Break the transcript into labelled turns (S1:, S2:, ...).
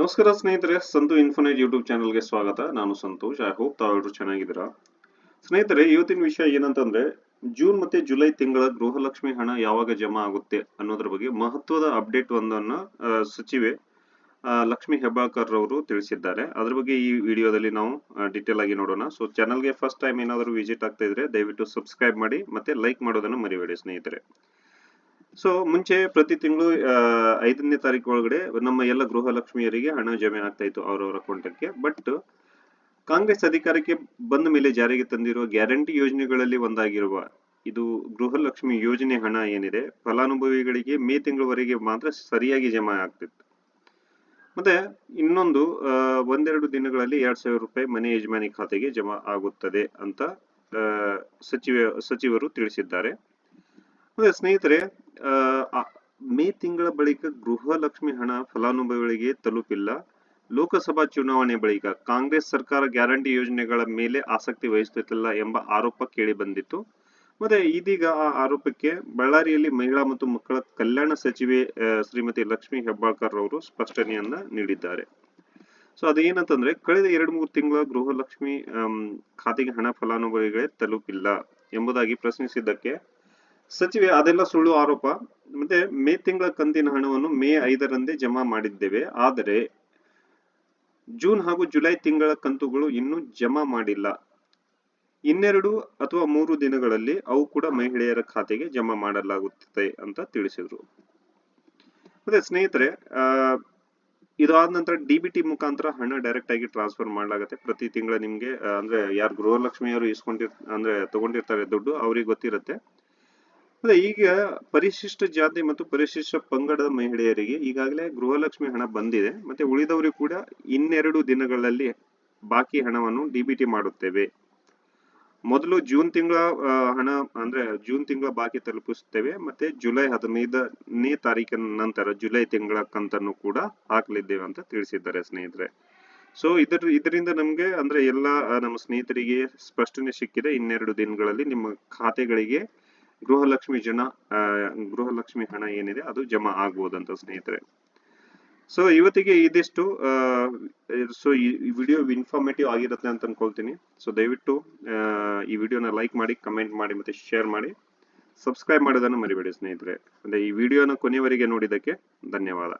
S1: ನಮಸ್ಕಾರ ಸ್ನೇಹಿತರೆ, ಸಂತು ಇನ್ಫೋನೈಟ್ ಯೂಟ್ಯೂಬ್ ಚಾನಲ್ಗೆ ಸ್ವಾಗತ. ನಾನು ಸಂತೋಷ್. ಐ ಹೋಪ್ ತಾವೆಲ್ಲರೂ ಚೆನ್ನಾಗಿದ್ದೀರಾ? ಸ್ನೇಹಿತರೆ, ಇವತ್ತಿನ ವಿಷಯ ಏನಂತಂದ್ರೆ ಜೂನ್ ಮತ್ತೆ ಜುಲೈ ತಿಂಗಳ ಗೃಹಲಕ್ಷ್ಮಿ ಹಣ ಯಾವಾಗ ಜಮಾ ಆಗುತ್ತೆ ಅನ್ನೋದ್ರ ಬಗ್ಗೆ ಮಹತ್ವದ ಅಪ್ಡೇಟ್ ಒಂದನ್ನ ಸಚಿವೆ ಲಕ್ಷ್ಮಿ ಹೆಬ್ಬಾಳ್ಕರ್ ಅವರು ತಿಳಿಸಿದ್ದಾರೆ. ಅದ್ರ ಬಗ್ಗೆ ಈ ವಿಡಿಯೋದಲ್ಲಿ ನಾವು ಡೀಟೇಲ್ ಆಗಿ ನೋಡೋಣ. ಸೊ ಚಾನಲ್ಗೆ ಫಸ್ಟ್ ಟೈಮ್ ಏನಾದರೂ ವಿಸಿಟ್ ಆಗ್ತಾ ಇದ್ರೆ ದಯವಿಟ್ಟು ಸಬ್ಸ್ಕ್ರೈಬ್ ಮಾಡಿ ಮತ್ತೆ ಲೈಕ್ ಮಾಡೋದನ್ನ ಮರಿಬೇಡಿ ಸ್ನೇಹಿತರೆ. ಸೊ ಮುಂಚೆ ಪ್ರತಿ ತಿಂಗಳು ಐದನೇ ತಾರೀಕು ಒಳಗಡೆ ನಮ್ಮ ಎಲ್ಲ ಗೃಹಲಕ್ಷ್ಮಿಯರಿಗೆ ಹಣ ಜಮೆ ಆಗ್ತಾ ಇತ್ತು ಅವರವರ ಅಕೌಂಟಕ್ಕೆ. ಬಟ್ ಕಾಂಗ್ರೆಸ್ ಅಧಿಕಾರಕ್ಕೆ ಬಂದ ಮೇಲೆ ಜಾರಿಗೆ ತಂದಿರುವ ಗ್ಯಾರಂಟಿ ಯೋಜನೆಗಳಲ್ಲಿ ಒಂದಾಗಿರುವ ಇದು ಗೃಹಲಕ್ಷ್ಮಿ ಯೋಜನೆ ಹಣ ಏನಿದೆ, ಫಲಾನುಭವಿಗಳಿಗೆ ಮೇ ತಿಂಗಳವರೆಗೆ ಮಾತ್ರ ಸರಿಯಾಗಿ ಜಮಾ ಆಗ್ತಿತ್ತು. ಮತ್ತೆ ಇನ್ನೊಂದು ಒಂದೆರಡು ದಿನಗಳಲ್ಲಿ ಎರಡ್ ಸಾವಿರ ರೂಪಾಯಿ ಮನೆ ಯಜಮಾನಿ ಖಾತೆಗೆ ಜಮಾ ಆಗುತ್ತದೆ ಅಂತ ಸಚಿವ, ಸಚಿವರು ತಿಳಿಸಿದ್ದಾರೆ. ಸ್ನೇಹಿತರೆ ಮೇ ತಿಂಗಳ ಬಳಿಕ ಗೃಹಲಕ್ಷ್ಮಿ ಹಣ ಫಲಾನುಭವಿಗಳಿಗೆ ತಲುಪಿಲ್ಲ. ಲೋಕಸಭಾ ಚುನಾವಣೆ ಬಳಿಕ ಕಾಂಗ್ರೆಸ್ ಸರ್ಕಾರ ಗ್ಯಾರಂಟಿ ಯೋಜನೆಗಳ ಮೇಲೆ ಆಸಕ್ತಿ ವಹಿಸುತ್ತಿಲ್ಲ ಎಂಬ ಆರೋಪ ಕೇಳಿ ಬಂದಿತ್ತು ಮತ್ತೆ ಇದೀಗ ಆ ಆರೋಪಕ್ಕೆ ಬಳ್ಳಾರಿಯಲ್ಲಿ ಮಹಿಳಾ ಮತ್ತು ಮಕ್ಕಳ ಕಲ್ಯಾಣ ಸಚಿವೆ ಶ್ರೀಮತಿ ಲಕ್ಷ್ಮಿ ಹೆಬ್ಬಾಳ್ಕರ್ ಅವರು ಸ್ಪಷ್ಟನೆಯನ್ನ ನೀಡಿದ್ದಾರೆ. ಸೊ, ಅದೇನಂತಂದ್ರೆ ಕಳೆದ ಎರಡು ಮೂರು ತಿಂಗಳ ಗೃಹಲಕ್ಷ್ಮಿ ಲಕ್ಷ್ಮಿ ಖಾತೆಗೆ ಹಣ ಫಲಾನುಭವಿಗಳೇ ತಲುಪಿಲ್ಲ ಎಂಬುದಾಗಿ ಪ್ರಶ್ನಿಸಿದ್ದಕ್ಕೆ ಸಚಿವೆ, ಅದೆಲ್ಲ ಸುಳ್ಳು ಆರೋಪ. ಮತ್ತೆ ಮೇ ತಿಂಗಳ ಕಂತಿನ ಹಣವನ್ನು ಮೇ ಐದರಂದೇ ಜಮಾ ಮಾಡಿದ್ದೇವೆ. ಆದರೆ ಜೂನ್ ಹಾಗೂ ಜುಲೈ ತಿಂಗಳ ಕಂತುಗಳು ಇನ್ನೂ ಜಮಾ ಮಾಡಿಲ್ಲ. ಇನ್ನೆರಡು ಅಥವಾ ಮೂರು ದಿನಗಳಲ್ಲಿ ಅವು ಕೂಡ ಮಹಿಳೆಯರ ಖಾತೆಗೆ ಜಮಾ ಮಾಡಲಾಗುತ್ತದೆ ಅಂತ ತಿಳಿಸಿದ್ರು. ಮತ್ತೆ ಸ್ನೇಹಿತರೆ ಇದಾದ ನಂತರ ಡಿ ಬಿ ಟಿ ಮುಖಾಂತರ ಹಣ ಡೈರೆಕ್ಟ್ ಆಗಿ ಟ್ರಾನ್ಸ್ಫರ್ ಮಾಡಲಾಗುತ್ತೆ. ಪ್ರತಿ ತಿಂಗಳ ನಿಮ್ಗೆ, ಅಂದ್ರೆ ಯಾರು ಗೃಹಲಕ್ಷ್ಮಿಯವರು ಇಸ್ಕೊಂಡಿರ್, ಅಂದ್ರೆ ತಗೊಂಡಿರ್ತಾರೆ ದುಡ್ಡು, ಅವ್ರಿಗೆ ಗೊತ್ತಿರುತ್ತೆ. ಅದೇ ಈಗ ಪರಿಶಿಷ್ಟ ಜಾತಿ ಮತ್ತು ಪರಿಶಿಷ್ಟ ಪಂಗಡದ ಮಹಿಳೆಯರಿಗೆ ಈಗಾಗಲೇ ಗೃಹಲಕ್ಷ್ಮಿ ಹಣ ಬಂದಿದೆ. ಮತ್ತೆ ಉಳಿದವರು ಕೂಡ ಇನ್ನೆರಡು ದಿನಗಳಲ್ಲಿ ಬಾಕಿ ಹಣವನ್ನು ಡಿಬಿಟಿ ಮಾಡುತ್ತೇವೆ. ಮೊದಲು ಜೂನ್ ತಿಂಗಳ ಹಣ ಅಂದ್ರೆ ಜೂನ್ ತಿಂಗಳ ಬಾಕಿ ತಲುಪಿಸುತ್ತೇವೆ. ಮತ್ತೆ ಜುಲೈ ಹದಿನೈದನೇ ತಾರೀಕಿನ ನಂತರ ಜುಲೈ ತಿಂಗಳ ಕಂತನ್ನು ಕೂಡ ಹಾಕಲಿದ್ದೇವೆ ಅಂತ ತಿಳಿಸಿದ್ದಾರೆ ಸ್ನೇಹಿತರೆ. ಸೊ ಇದರ, ಇದರಿಂದ ನಮ್ಗೆ ಅಂದ್ರೆ ಎಲ್ಲ ನಮ್ಮ ಸ್ನೇಹಿತರಿಗೆ ಸ್ಪಷ್ಟನೆ ಸಿಕ್ಕಿದೆ. ಇನ್ನೆರಡು ದಿನಗಳಲ್ಲಿ ನಿಮ್ಮ ಖಾತೆಗಳಿಗೆ ಗೃಹಲಕ್ಷ್ಮಿ ಜನ ಗೃಹಲಕ್ಷ್ಮಿ ಹಣ ಏನಿದೆ ಅದು ಜಮಾ ಆಗ್ಬೋದಂತ ಸ್ನೇಹಿತರೆ. ಸೊ ಇವತ್ತಿಗೆ ಇದಿಷ್ಟು ಸೊ ಈ ವಿಡಿಯೋ ಇನ್ಫಾರ್ಮೇಟಿವ್ ಆಗಿರುತ್ತೆ ಅಂತ ಅನ್ಕೊಳ್ತೀನಿ. ಸೊ ದಯವಿಟ್ಟು ಈ ವಿಡಿಯೋನ ಲೈಕ್ ಮಾಡಿ ಕಮೆಂಟ್ ಮಾಡಿ ಮತ್ತೆ ಶೇರ್ ಮಾಡಿ. ಸಬ್ಸ್ಕ್ರೈಬ್ ಮಾಡೋದನ್ನು ಮರಿಬೇಡಿ ಸ್ನೇಹಿತರೆ. ಅಂದ್ರೆ ಈ ವಿಡಿಯೋನ ಕೊನೆಯವರೆಗೆ ನೋಡಿದ್ದಕ್ಕೆ ಧನ್ಯವಾದ.